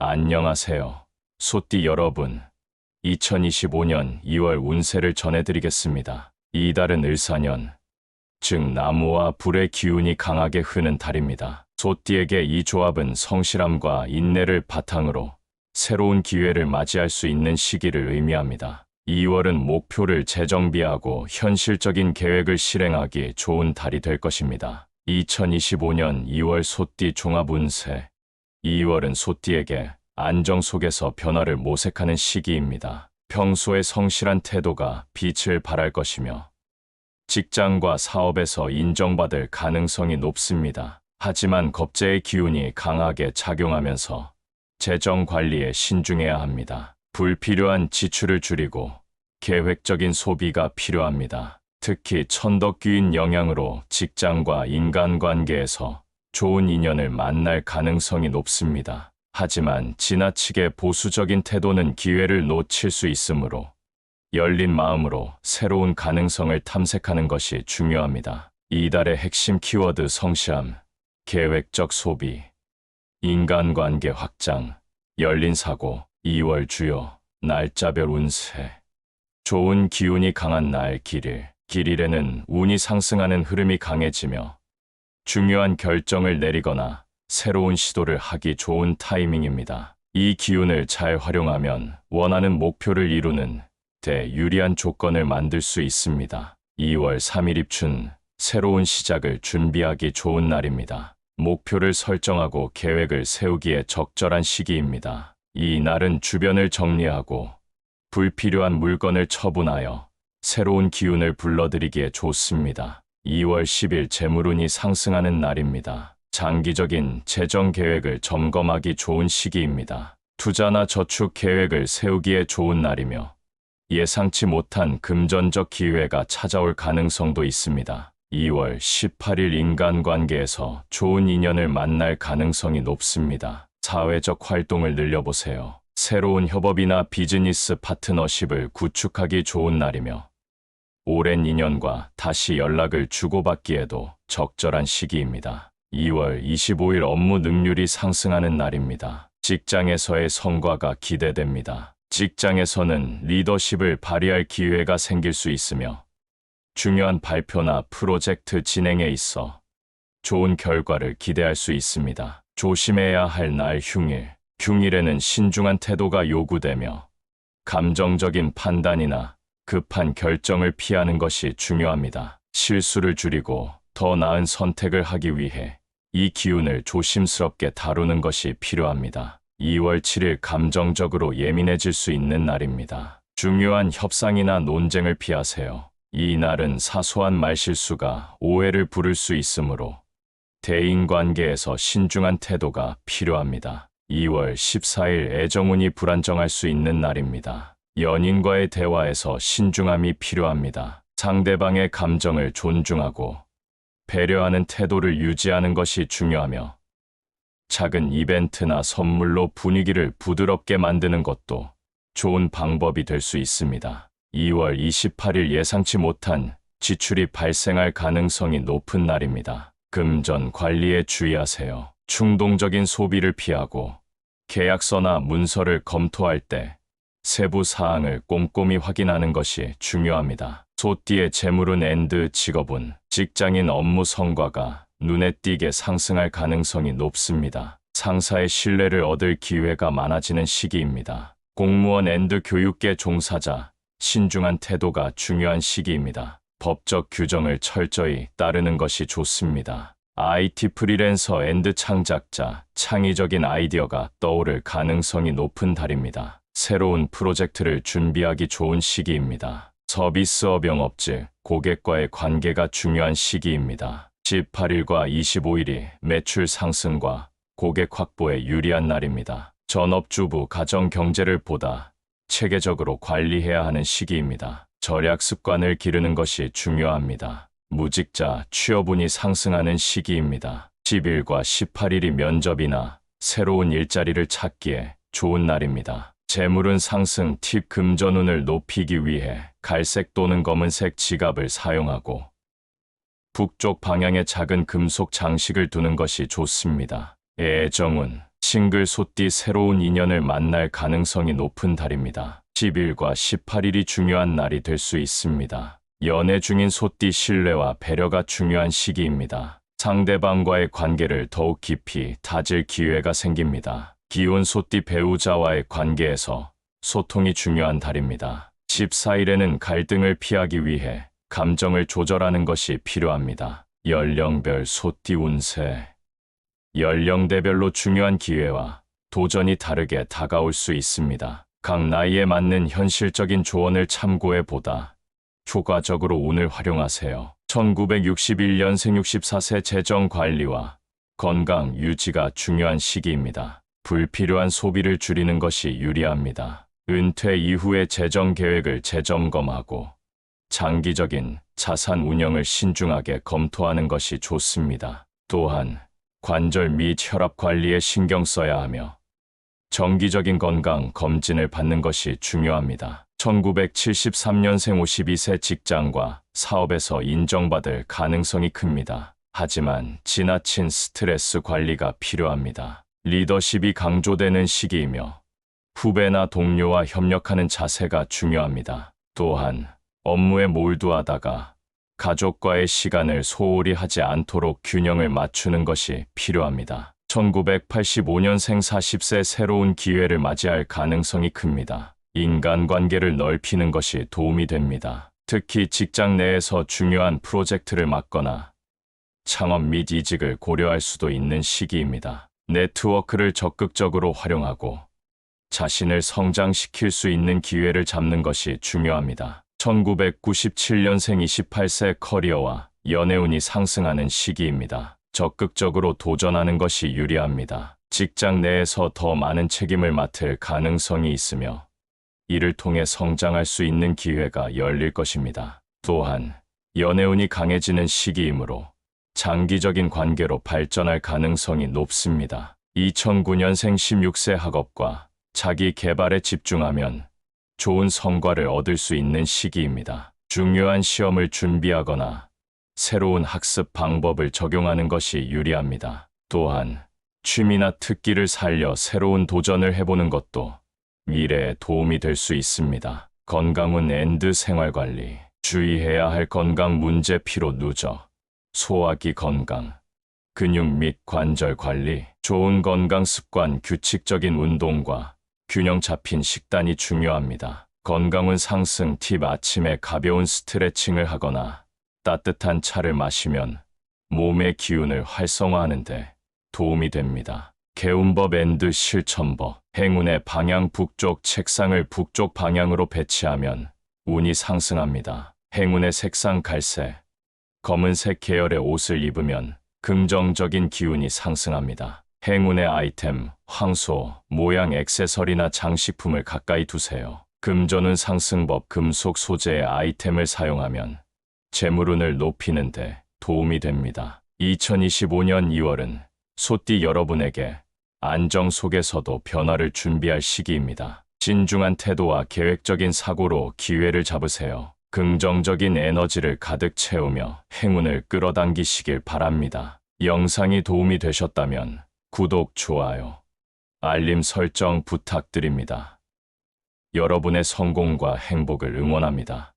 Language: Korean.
안녕하세요. 소띠 여러분. 2025년 2월 운세를 전해드리겠습니다. 이달은 을사년, 즉 나무와 불의 기운이 강하게 흐는 달입니다. 소띠에게 이 조합은 성실함과 인내를 바탕으로 새로운 기회를 맞이할 수 있는 시기를 의미합니다. 2월은 목표를 재정비하고 현실적인 계획을 실행하기 좋은 달이 될 것입니다. 2025년 2월 소띠 종합운세 2월은 소띠에게 안정 속에서 변화를 모색하는 시기입니다. 평소의 성실한 태도가 빛을 발할 것이며 직장과 사업에서 인정받을 가능성이 높습니다. 하지만 겁재의 기운이 강하게 작용하면서 재정 관리에 신중해야 합니다. 불필요한 지출을 줄이고 계획적인 소비가 필요합니다. 특히 천덕귀인 영향으로 직장과 인간관계에서 좋은 인연을 만날 가능성이 높습니다. 하지만 지나치게 보수적인 태도는 기회를 놓칠 수 있으므로 열린 마음으로 새로운 가능성을 탐색하는 것이 중요합니다. 이달의 핵심 키워드 성실함, 계획적 소비, 인간관계 확장, 열린 사고, 2월 주요, 날짜별 운세. 좋은 기운이 강한 날 길일. 길일에는 운이 상승하는 흐름이 강해지며 중요한 결정을 내리거나 새로운 시도를 하기 좋은 타이밍입니다. 이 기운을 잘 활용하면 원하는 목표를 이루는 데 유리한 조건을 만들 수 있습니다. 2월 3일 입춘 새로운 시작을 준비하기 좋은 날입니다. 목표를 설정하고 계획을 세우기에 적절한 시기입니다. 이 날은 주변을 정리하고 불필요한 물건을 처분하여 새로운 기운을 불러들이기에 좋습니다. 2월 10일 재물운이 상승하는 날입니다. 장기적인 재정 계획을 점검하기 좋은 시기입니다. 투자나 저축 계획을 세우기에 좋은 날이며 예상치 못한 금전적 기회가 찾아올 가능성도 있습니다. 2월 18일 인간관계에서 좋은 인연을 만날 가능성이 높습니다. 사회적 활동을 늘려보세요. 새로운 협업이나 비즈니스 파트너십을 구축하기 좋은 날이며 오랜 인연과 다시 연락을 주고받기에도 적절한 시기입니다. 2월 25일 업무 능률이 상승하는 날입니다. 직장에서의 성과가 기대됩니다. 직장에서는 리더십을 발휘할 기회가 생길 수 있으며 중요한 발표나 프로젝트 진행에 있어 좋은 결과를 기대할 수 있습니다. 조심해야 할 날 흉일. 흉일에는 신중한 태도가 요구되며 감정적인 판단이나 급한 결정을 피하는 것이 중요합니다. 실수를 줄이고 더 나은 선택을 하기 위해 이 기운을 조심스럽게 다루는 것이 필요합니다. 2월 7일 감정적으로 예민해질 수 있는 날입니다. 중요한 협상이나 논쟁을 피하세요. 이 날은 사소한 말실수가 오해를 부를 수 있으므로 대인 관계에서 신중한 태도가 필요합니다. 2월 14일 애정운이 불안정할 수 있는 날입니다. 연인과의 대화에서 신중함이 필요합니다. 상대방의 감정을 존중하고 배려하는 태도를 유지하는 것이 중요하며 작은 이벤트나 선물로 분위기를 부드럽게 만드는 것도 좋은 방법이 될 수 있습니다. 2월 28일 예상치 못한 지출이 발생할 가능성이 높은 날입니다. 금전 관리에 주의하세요. 충동적인 소비를 피하고 계약서나 문서를 검토할 때 세부 사항을 꼼꼼히 확인하는 것이 중요합니다. 소띠의 재물은 엔드 직업은 직장인 업무 성과가 눈에 띄게 상승할 가능성이 높습니다. 상사의 신뢰를 얻을 기회가 많아지는 시기입니다. 공무원 엔드 교육계 종사자, 신중한 태도가 중요한 시기입니다. 법적 규정을 철저히 따르는 것이 좋습니다. IT 프리랜서 앤드 창작자, 창의적인 아이디어가 떠오를 가능성이 높은 달입니다. 새로운 프로젝트를 준비하기 좋은 시기입니다. 서비스업 영업직, 고객과의 관계가 중요한 시기입니다. 18일과 25일이 매출 상승과 고객 확보에 유리한 날입니다. 전업주부 가정 경제를 보다 체계적으로 관리해야 하는 시기입니다. 절약 습관을 기르는 것이 중요합니다. 무직자, 취업운이 상승하는 시기입니다. 10일과 18일이 면접이나 새로운 일자리를 찾기에 좋은 날입니다. 재물은 상승 팁 금전운을 높이기 위해 갈색 또는 검은색 지갑을 사용하고 북쪽 방향에 작은 금속 장식을 두는 것이 좋습니다. 애정운 싱글 소띠 새로운 인연을 만날 가능성이 높은 달입니다. 10일과 18일이 중요한 날이 될 수 있습니다. 연애 중인 소띠 신뢰와 배려가 중요한 시기입니다. 상대방과의 관계를 더욱 깊이 다질 기회가 생깁니다. 기혼 소띠 배우자와의 관계에서 소통이 중요한 달입니다. 14일에는 갈등을 피하기 위해 감정을 조절하는 것이 필요합니다. 연령별 소띠 운세 연령대별로 중요한 기회와 도전이 다르게 다가올 수 있습니다. 각 나이에 맞는 현실적인 조언을 참고해 보다 효과적으로 운을 활용하세요. 1961년생 64세 재정 관리와 건강 유지가 중요한 시기입니다. 불필요한 소비를 줄이는 것이 유리합니다. 은퇴 이후의 재정 계획을 재점검하고 장기적인 자산 운영을 신중하게 검토하는 것이 좋습니다. 또한 관절 및 혈압 관리에 신경 써야 하며 정기적인 건강 검진을 받는 것이 중요합니다. 1973년생 52세 직장과 사업에서 인정받을 가능성이 큽니다. 하지만 지나친 스트레스 관리가 필요합니다. 리더십이 강조되는 시기이며 후배나 동료와 협력하는 자세가 중요합니다. 또한 업무에 몰두하다가 가족과의 시간을 소홀히 하지 않도록 균형을 맞추는 것이 필요합니다. 1985년생 40세 새로운 기회를 맞이할 가능성이 큽니다. 인간관계를 넓히는 것이 도움이 됩니다. 특히 직장 내에서 중요한 프로젝트를 맡거나 창업 및 이직을 고려할 수도 있는 시기입니다. 네트워크를 적극적으로 활용하고 자신을 성장시킬 수 있는 기회를 잡는 것이 중요합니다. 1997년생 28세 커리어와 연애운이 상승하는 시기입니다. 적극적으로 도전하는 것이 유리합니다. 직장 내에서 더 많은 책임을 맡을 가능성이 있으며 이를 통해 성장할 수 있는 기회가 열릴 것입니다. 또한 연애운이 강해지는 시기이므로 장기적인 관계로 발전할 가능성이 높습니다. 2009년생 16세 학업과 자기 개발에 집중하면 좋은 성과를 얻을 수 있는 시기입니다. 중요한 시험을 준비하거나 새로운 학습 방법을 적용하는 것이 유리합니다. 또한 취미나 특기를 살려 새로운 도전을 해보는 것도 미래에 도움이 될 수 있습니다. 건강은 엔드 생활관리. 주의해야 할 건강 문제 피로 누적, 소화기 건강, 근육 및 관절 관리, 좋은 건강 습관, 규칙적인 운동과 균형 잡힌 식단이 중요합니다. 건강은 상승 팁 아침에 가벼운 스트레칭을 하거나 따뜻한 차를 마시면 몸의 기운을 활성화하는데 도움이 됩니다. 개운법 앤드 실천법 행운의 방향 북쪽 책상을 북쪽 방향으로 배치하면 운이 상승합니다. 행운의 색상 갈색, 검은색 계열의 옷을 입으면 긍정적인 기운이 상승합니다. 행운의 아이템, 황소, 모양 액세서리나 장식품을 가까이 두세요. 금전운 상승법 금속 소재의 아이템을 사용하면 재물운을 높이는데 도움이 됩니다. 2025년 2월은 소띠 여러분에게 안정 속에서도 변화를 준비할 시기입니다. 신중한 태도와 계획적인 사고로 기회를 잡으세요. 긍정적인 에너지를 가득 채우며 행운을 끌어당기시길 바랍니다. 영상이 도움이 되셨다면 구독, 좋아요, 알림 설정 부탁드립니다. 여러분의 성공과 행복을 응원합니다.